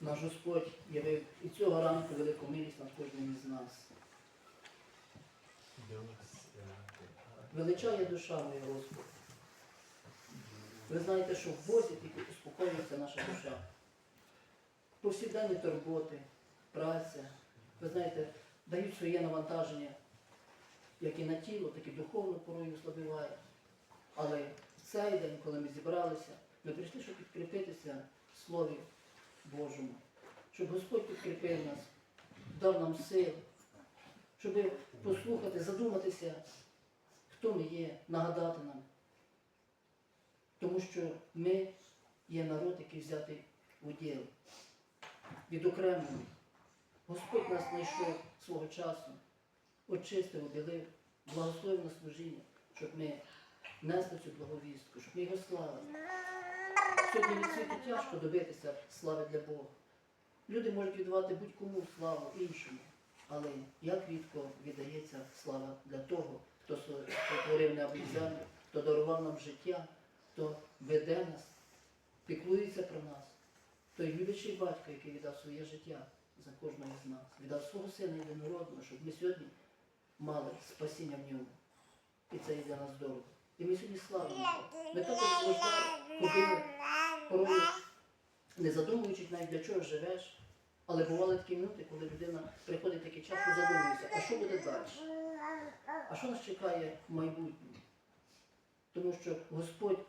Наш Господь явив і цього ранку велику милість над кожним із нас. Величає душа моя Господь. Ви знаєте, що в Бозі тільки успокоюється наша душа. Повсякденні турботи, праця, ви знаєте, дають своє навантаження, як і на тіло, так і духовно порою ослабіває. Але в цей день, коли ми зібралися, ми прийшли, щоб підкріпитися в Слові Божому, щоб Господь підкріпив нас, дав нам сил, щоб послухати, задуматися, хто ми є, нагадати нам. Тому що ми є народ, який взятий в уділ, відокремлений. Господь нас знайшов свого часу, очистив, обілив, благословив на служіння, щоб ми несли цю благовістку, щоб ми його славили. Сьогодні від світу тяжко добитися слави для Бога. Люди можуть віддавати будь-кому славу іншому, але як рідко віддається слава для того, хто сотворив небо і хто дарував нам життя, хто веде нас, піклується про нас, той люблячий батько, який віддав своє життя за кожного з нас, віддав свого сина єдинородного, щоб ми сьогодні мали спасіння в ньому. І це є для нас дорого. І ми сьогодні славимо. Ми також порою, не задумуючись навіть для чого живеш. Але бували такі минути, коли людина приходить такий час і задумується, а що буде далі? А що нас чекає в майбутньому? Тому що Господь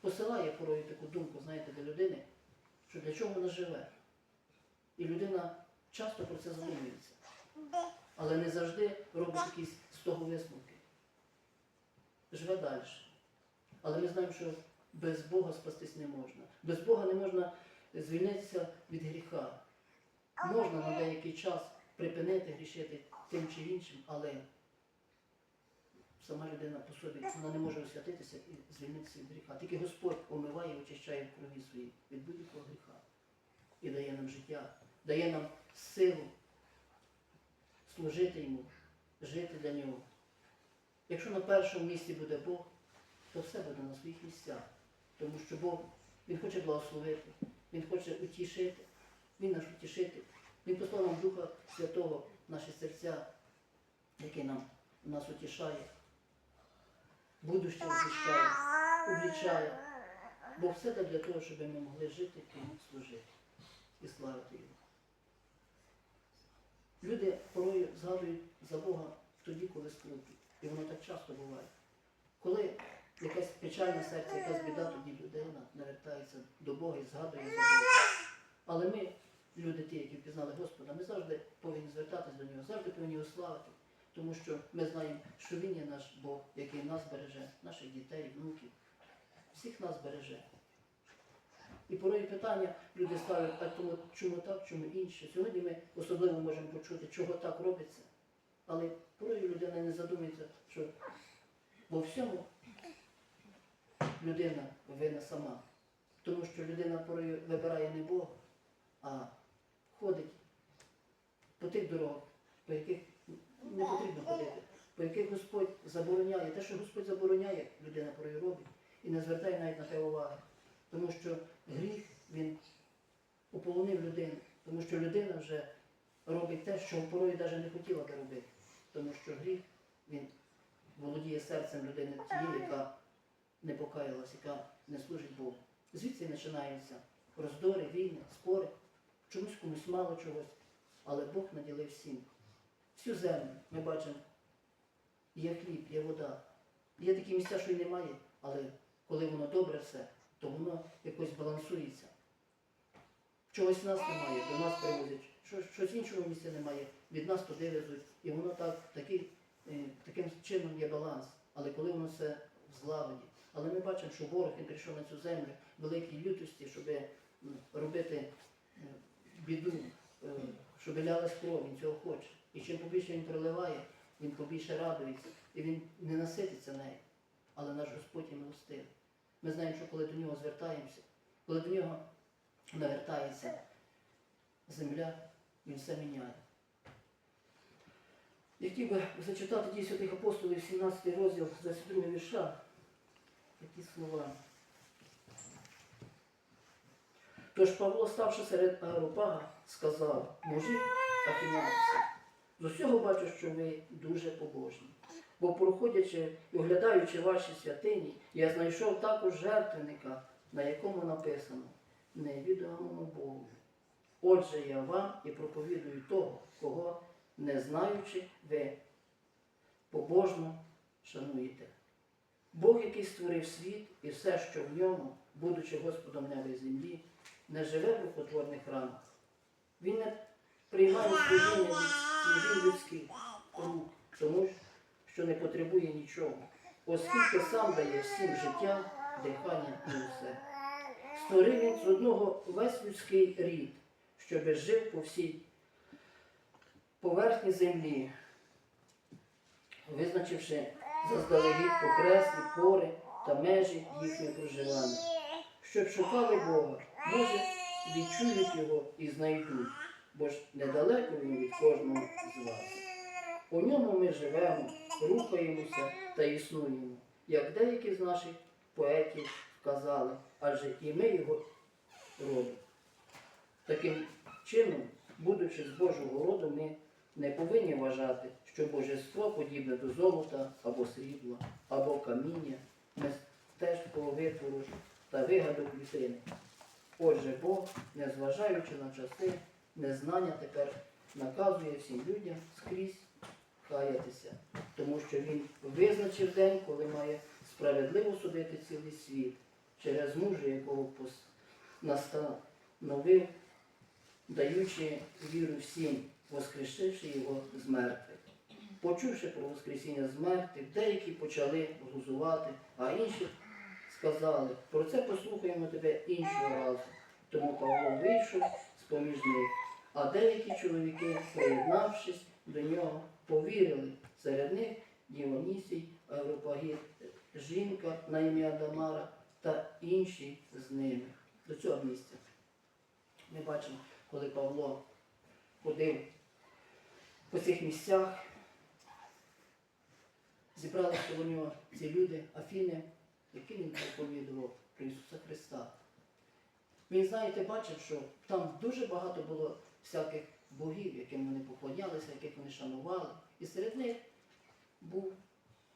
посилає порою таку думку, знаєте, до людини, що для чого вона живе. І людина часто про це задумується. Але не завжди робить якісь з того висновки. Живе далі. Але ми знаємо, що без Бога спастись не можна. Без Бога не можна звільнитися від гріха. Можна на деякий час припинити грішити тим чи іншим, але сама людина по собі вона не може освятитися і звільнитися від гріха. Тільки Господь омиває і очищає крові свої від будь-якого гріха і дає нам життя, дає нам силу служити йому, жити для нього. Якщо на першому місці буде Бог, то все буде на своїх місцях. Тому що Бог Він хоче благословити, Він хоче утішити, Він наш утішитель. Він послав нам Духа Святого в наші серця, який нам нас утішає, будуще захищає, облічає. Бог все так для того, щоб ми могли жити і служити і славити Його. Люди порою згадують за Бога тоді, коли скрутить. І воно так часто буває. Коли якась печальна серце, якась біда, тоді людина навертається до Бога і згадує за Бога. Але ми, люди ті, які впізнали Господа, ми завжди повинні звертатись до нього, завжди повинні його славити. Тому що ми знаємо, що Він є наш Бог, який нас береже, наших дітей, внуків, всіх нас береже. І порой питання люди ставлять, а тому, чому так, чому інше. Сьогодні ми особливо можемо почути, чого так робиться. Але порой людина не задумується, що во всьому людина винна сама. Тому що людина порою вибирає не Бога, а ходить по тих дорогах, по яких не потрібно ходити, по яких Господь забороняє. Те, що Господь забороняє, людина порою робить і не звертає навіть на те уваги. Тому що гріх він уполонив людину, тому що людина вже робить те, що порою навіть не хотіла би робити. Тому що гріх він володіє серцем людини тієї, яка не покаялась, яка не служить Богу. Звідси починаються роздори, війни, спори, чомусь комусь мало чогось, але Бог наділив всім. Всю землю ми бачимо, є хліб, є вода. Є такі місця, що й немає, але коли воно добре все, то воно якось балансується. Чогось нас немає, до нас привозять, що, щось іншого місця немає, від нас туди везуть. І воно так, такий, е, таким чином є баланс. Але коли воно все в злагоді. Але ми бачимо, що ворог він прийшов на цю землю в великій лютості, щоб робити е, біду, е, щоб лялась кров, він цього хоче. І чим побільше він проливає, він побільше радується, і він не насититься нею. Але наш Господь є милостивий. Ми знаємо, що коли до нього звертаємося, коли до нього навертається земля, він все міняє. Я хотів би зачитати дії святих апостолів, 17 розділ, 22 вірша. Такі слова. Тож Павло, ставши серед Аеропага, сказав, мужі афінянці, з усього бачу, що ви дуже побожні. Бо проходячи і оглядаючи ваші святині, я знайшов також жертвенника, на якому написано невідомому Богу. Отже, я вам і проповідую того, кого, не знаючи, ви побожно шануєте. Бог, який створив світ і все, що в ньому, будучи Господом неба і землі, не живе в рукотворних рамах. Він не приймає служіння від людських рук, тому що не потребує нічого, оскільки сам дає всім життя, дихання і усе. Створив він з одного весь людський рід, щоби жив по всій поверхні землі, визначивши заздалегідь окреслі пори та межі їхнього проживання, щоб шукали Бога, може, відчують його і знайдуть, бо ж недалеко він від кожного з вас. У ньому ми живемо, рухаємося та існуємо, як деякі з наших поетів вказали, адже і ми його роду. Таким чином, будучи з Божого роду, ми не повинні вважати, що божество подібне до золота або срібла, або каміння, мистецького витвору та вигадок людини. Отже, Бог, незважаючи на часи, незнання тепер наказує всім людям скрізь каятися, тому що Він визначив день, коли має справедливо судити цілий світ, через мужа, якого настановив, даючи віру всім, воскрешивши його з мертвих. Почувши про Воскресіння з мертвих, деякі почали глузувати, а інші сказали, про це послухаємо тебе іншого разу. Тому Павло вийшов з-поміж них, а деякі чоловіки, приєднавшись до нього, повірили. Серед них Діонісій, Аеропагіт, жінка на ім'я Дамара та інші з ними. До цього місця. Ми бачимо, коли Павло ходив по цих місцях, зібралися коло нього ці люди, Афіни, які він проповідував про Ісуса Христа. Він, знаєте, бачив, що там дуже багато було всяких богів, яким вони поклонялися, яких вони шанували. І серед них був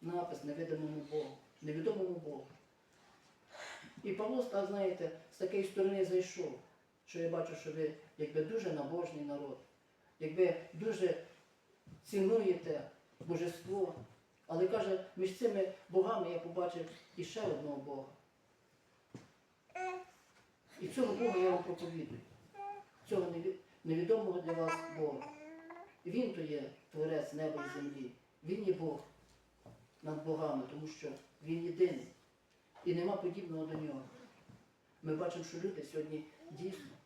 напис невидимому Богу, невідомому Богу. І Павло так, знаєте, з такої сторони зайшов, що я бачу, що ви якби дуже набожний народ, якби дуже цінуєте божество. Але каже, між цими богами я побачив іще одного Бога. І цього Бога я вам проповідую. Цього невідомого для вас Бога. Він то є творець неба і землі. Він є Бог над богами, тому що Він єдиний. І нема подібного до нього. Ми бачимо, що люди сьогодні дійсно.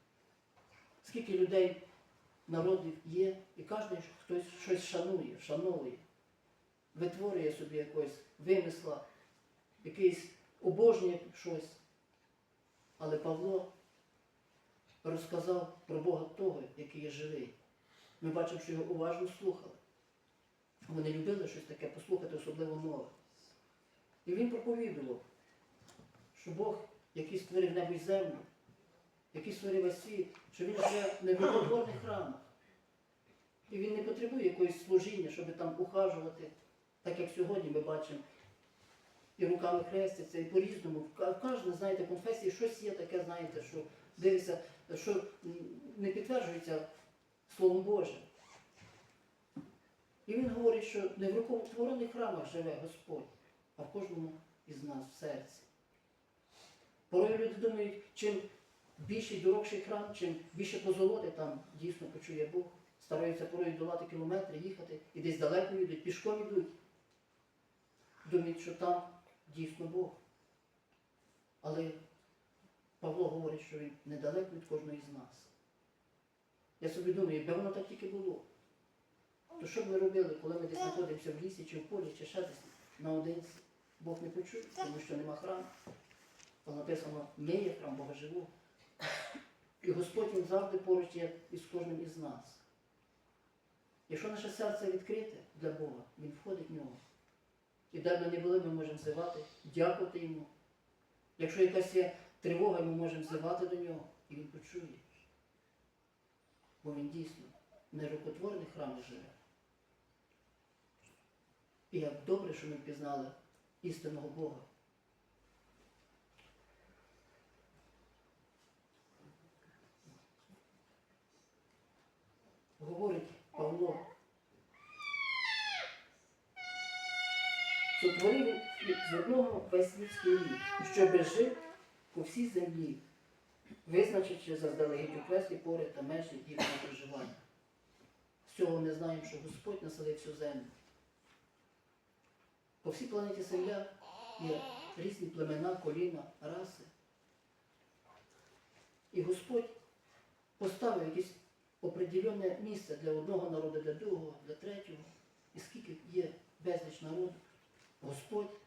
Скільки людей, народів є, і кожен хтось щось шанує, вшановує, витворює собі якось вимисла, якийсь обожнює щось. Але Павло розказав про Бога того, який є живий. Ми бачимо, що його уважно слухали. Вони любили щось таке послухати, особливо мови. І він проповідував, що Бог, який створив небо і землю, який створив світ, що він живе не в рукотворних храмах. І він не потребує якогось служіння, щоб там ухажувати, так як сьогодні ми бачимо. І руками хрестяться, і по-різному. В кожній, знаєте, конфесії щось є таке, знаєте, що дивиться, що не підтверджується Словом Божим. І він говорить, що не в рукотворених храмах живе Господь, а в кожному із нас в серці. Порою люди думають, чим більший дорогший храм, чим більше позолоти там дійсно почує Бог. Стараються порою долати кілометри, їхати і десь далеко йдуть, пішком йдуть. Думають, що там дійсно Бог. Але Павло говорить, що він недалеко від кожного з нас. Я собі думаю, якби воно так тільки було. То що б ми робили, коли ми десь знаходимося в лісі чи в полі, чи ще десь наодинці? Бог не почує, тому що нема храму. Бо написано, ми є храм Бога живого. І Господь він завжди поруч є із кожним із нас. Якщо наше серце відкрите для Бога, Він входить в нього. І де ми не були, ми можемо взивати, дякувати йому. Якщо якась є тривога, ми можемо взивати до нього, і він почує. Бо він дійсно в нерукотворних храмах живе. І як добре, що ми пізнали істинного Бога. Говорить Павло. Сотворив з одного весь людський рід, щоб жив по всій землі, визначивши заздалегідь окреслі пори та межі їхнього проживання. З цього ми знаємо, що Господь населив всю землю. По всій планеті Земля є різні племена, коліна, раси. І Господь поставив якесь определенне місце для одного народу, для другого, для третього. І скільки є безліч народу, Господь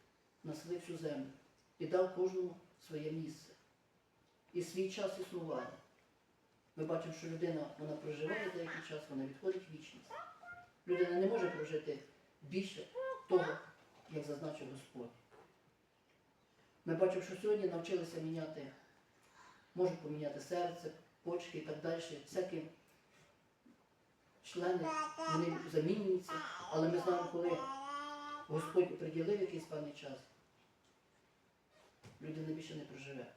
населив всю землю і дав кожному своє місце і свій час існування. Ми бачимо, що людина вона проживає деякий час, вона відходить в вічність. Людина не може прожити більше того, як зазначив Господь. Ми бачимо, що сьогодні навчилися міняти, можуть поміняти серце, почки і так далі. Всякі члени вони замінюються, але ми знаємо, коли Господь приділив якийсь певний час, людина більше не проживе.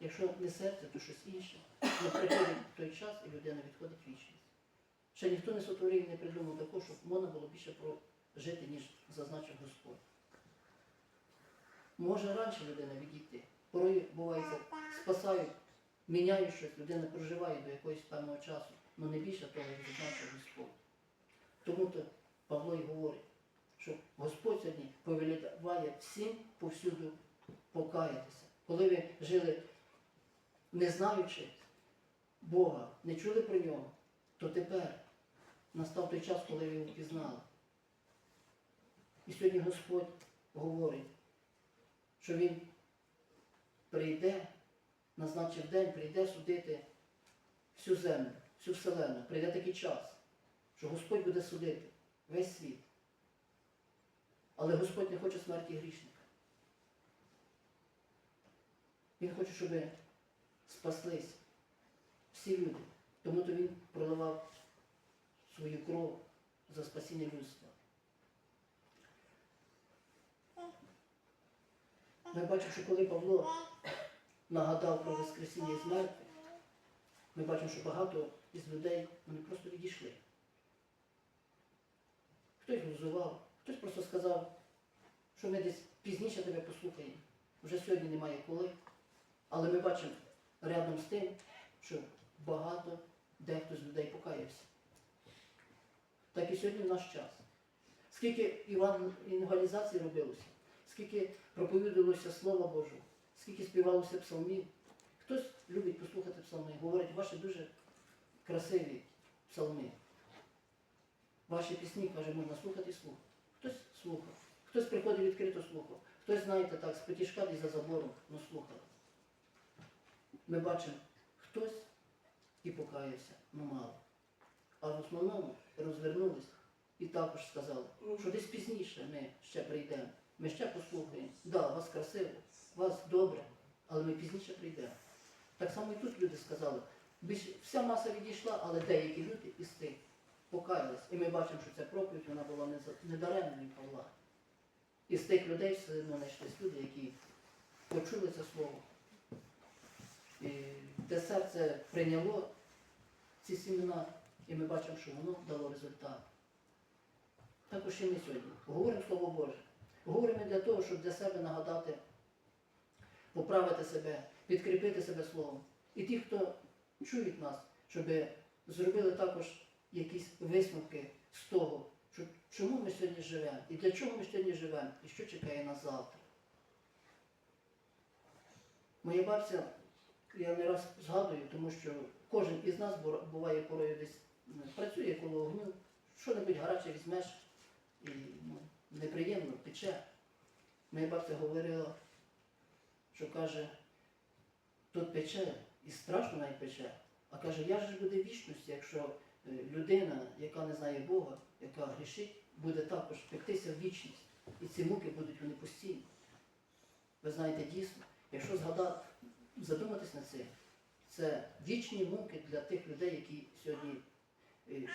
Якщо не серце, то щось інше. Не приходить той час і людина відходить в вічність. Ще ніхто не сотворив і не придумав такого, щоб можна було більше прожити, ніж зазначив Господь. Може раніше людина відійти. Порой буває, спасають, міняють щось, людина проживає до якогось певного часу, але не більше того, як зазначив Господь. Тому то Павло і говорить, що Господь сьогодні повеліває всім повсюду покаятися. Коли ви жили не знаючи Бога, не чули про нього, то тепер настав той час, коли ви його пізнали. І сьогодні Господь говорить, що Він прийде, назначив день, прийде судити всю землю, всю вселену. Прийде такий час, що Господь буде судити весь світ. Але Господь не хоче смерті грішника. Він хоче, щоб спаслись всі люди. Тому то він проливав свою кров за спасіння людства. Ми бачимо, що коли Павло нагадав про Воскресіння із мертвих, ми бачимо, що багато із людей вони просто відійшли. Хтось глузував, хтось просто сказав, що ми десь пізніше тебе послухаємо. Вже сьогодні немає коли. Але ми бачимо рядом з тим, що багато дехто з людей покаявся. Так і сьогодні в наш час. Скільки евангелізацій робилося, скільки проповідувалося Слова Божого, скільки співалося псалмів. Хтось любить послухати псалми, говорить, ваші дуже красиві псалми. Ваші пісні, каже, можна слухати і слухати. Хтось слухав, хтось приходить відкрито слухав, хтось, знаєте, так, з потішка десь за забором, ну слухав. Ми бачимо, хтось і покаявся, ну мало. А в основному розвернулись і також сказали, що десь пізніше ми ще прийдемо, ми ще послухаємо. Да, вас красиво, вас добре, але ми пізніше прийдемо. Так само і тут люди сказали, вся маса відійшла, але деякі люди із тих покаялись. І ми бачимо, що ця проповідь вона була не, за- не даремною Павла. Із тих людей все одно знайшлись люди, які почули це слово. І те серце прийняло ці сімена, і ми бачимо, що воно дало результат. Також і ми сьогодні говоримо Слово Боже. Говоримо для того, щоб для себе нагадати, поправити себе, підкріпити себе словом. І ті, хто чують нас, щоб зробили також якісь висновки з того, що, чому ми сьогодні живемо, і для чого ми сьогодні живемо, і що чекає нас завтра. Моя бабця, я не раз згадую, тому що кожен із нас буває порою десь працює коло огню, що-небудь гаряче візьмеш і ну, неприємно пече. Моя бабця говорила, що каже, тут пече і страшно навіть пече. А каже, же ж буде вічність, якщо е, людина, яка не знає Бога, яка грішить, буде також пектися в вічність. І ці муки будуть вони постійні. Ви знаєте, дійсно, якщо згадати, задуматись над цим, це вічні муки для тих людей, які сьогодні е,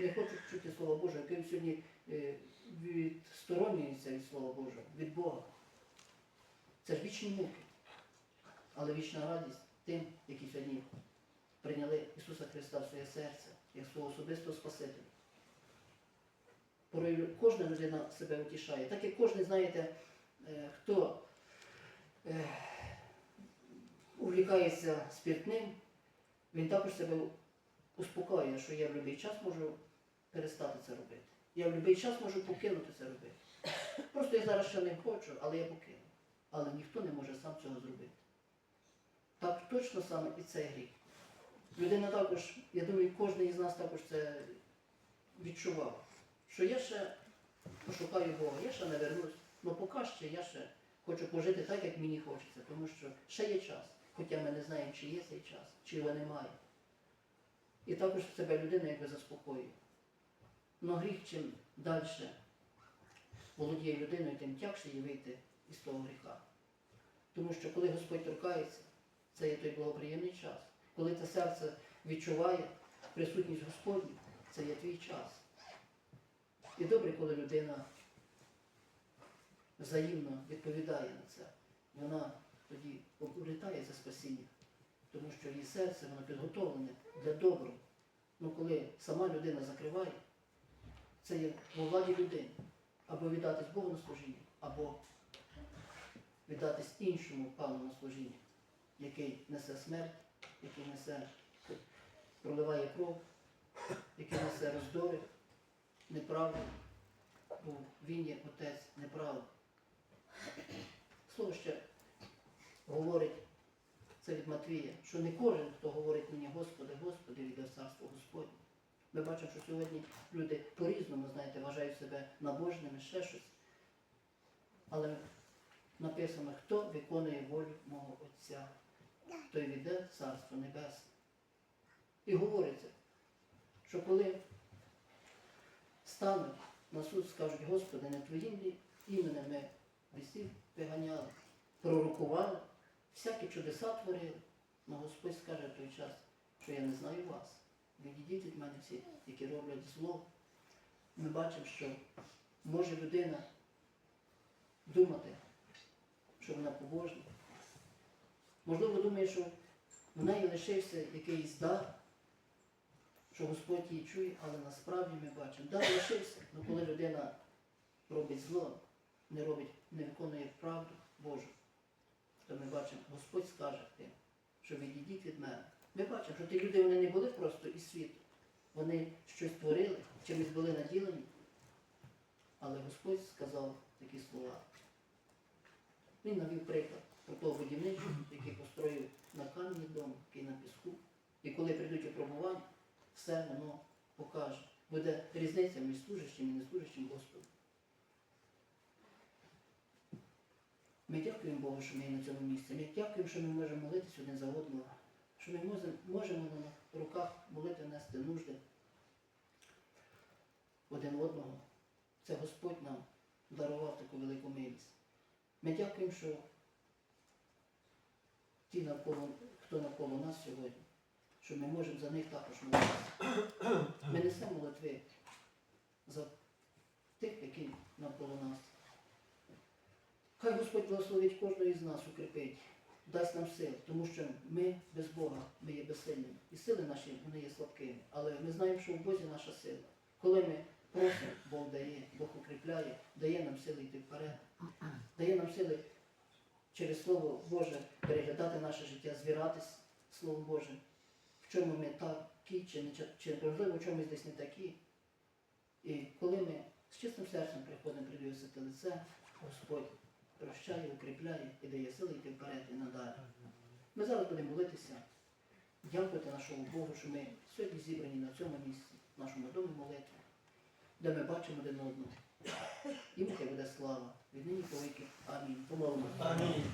не хочуть чути Слова Божого, які сьогодні е, відсторонюються від Слова Божого, від Бога. Це ж вічні муки. Але вічна радість тим, які сьогодні прийняли Ісуса Христа в своє серце, як свого особистого Спасителя. Кожна людина себе утішає. Так як кожен, знаєте, е, хто е, увлікається спиртним, він також себе успокоює, що я в будь-який час можу перестати це робити. Я в будь-який час можу покинути це робити. Просто я зараз ще не хочу, але я покину. Але ніхто не може сам цього зробити. Так точно саме і цей гріх. Людина також, я думаю, кожен із нас також це відчував, що я ще пошукаю Бога, я ще не вернусь. але поки ще я ще хочу пожити так, як мені хочеться, тому що ще є час. Хоча ми не знаємо, чи є цей час, чи його немає. І також себе людина якби заспокоює. Но гріх чим далі володіє людиною, тим тягше їй вийти із того гріха. Тому що коли Господь торкається, це є той благоприємний час. Коли те серце відчуває присутність Господню, це є твій час. І добре, коли людина взаємно відповідає на це. Вона тоді обретає за спасіння, тому що її серце воно підготовлене для доброго. Ну коли сама людина закриває, це є во владі людини. Або віддатись Богу на служіння, або віддатись іншому пану на служіння, який несе смерть, який несе, проливає кров, який несе роздори, неправду, бо він є отець неправди. Слово ще говорить, це від Матвія, що не кожен, хто говорить мені, Господи, Господи, віде царство Господнє. Ми бачимо, що сьогодні люди по-різному, знаєте, вважають себе набожними, ще щось. Але написано, хто виконує волю мого Отця, той віде в Царство Небесне. І говориться, що коли стануть на суд, скажуть, Господи, не Твоїм іменем ми весів виганяли, пророкували, всякі чудеса творили, але Господь скаже в той час, що я не знаю вас. Відійдіть від мене всі, які роблять зло. Ми бачимо, що може людина думати, що вона побожна. Можливо, думає, що в неї лишився якийсь дар, що Господь її чує, але насправді ми бачимо, дар лишився, але коли людина робить зло, не робить, не виконує правду Божу, то ми бачимо, Господь скаже тим, що відійдіть від мене. Ми бачимо, що ті люди вони не були просто із світу. Вони щось творили, чимось були наділені. Але Господь сказав такі слова. Він навів приклад про того будівничого, який построїв на камені дом, який на піску. І коли прийдуть випробування, все воно покаже. Буде різниця між служащим і неслужащим Господу. Ми дякуємо Богу, що ми є на цьому місці. Ми дякуємо, що ми можемо молитися один за одного, що ми можемо на руках молити нести нужди один одного. Це Господь нам дарував таку велику милість. Ми дякуємо, що ті навколо, хто навколо нас сьогодні, що ми можемо за них також молитися. Ми несемо молитви за тих, які навколо нас. Хай Господь благословить кожного із нас, укріпить, дасть нам сил, тому що ми без Бога, ми є безсильними. І сили наші вони є слабкими. Але ми знаємо, що в Бозі наша сила. Коли ми просимо, Бог дає, Бог укріпляє, дає нам сили йти вперед, дає нам сили через Слово Боже переглядати наше життя, звіратись Словом Божим, в чому ми такі, чи, не, чи можливо в чомусь десь не такі. І коли ми з чистим серцем приходимо при Його лице, Господь прощає, укріпляє і дає сили йти вперед і надалі. Ми зараз будемо молитися, дякувати нашому Богу, що ми сьогодні зібрані на цьому місці, в нашому домі молитви, де ми бачимо один одного. І нехай буде слава. 믿으니까 이렇게 아멘 고마워 아멘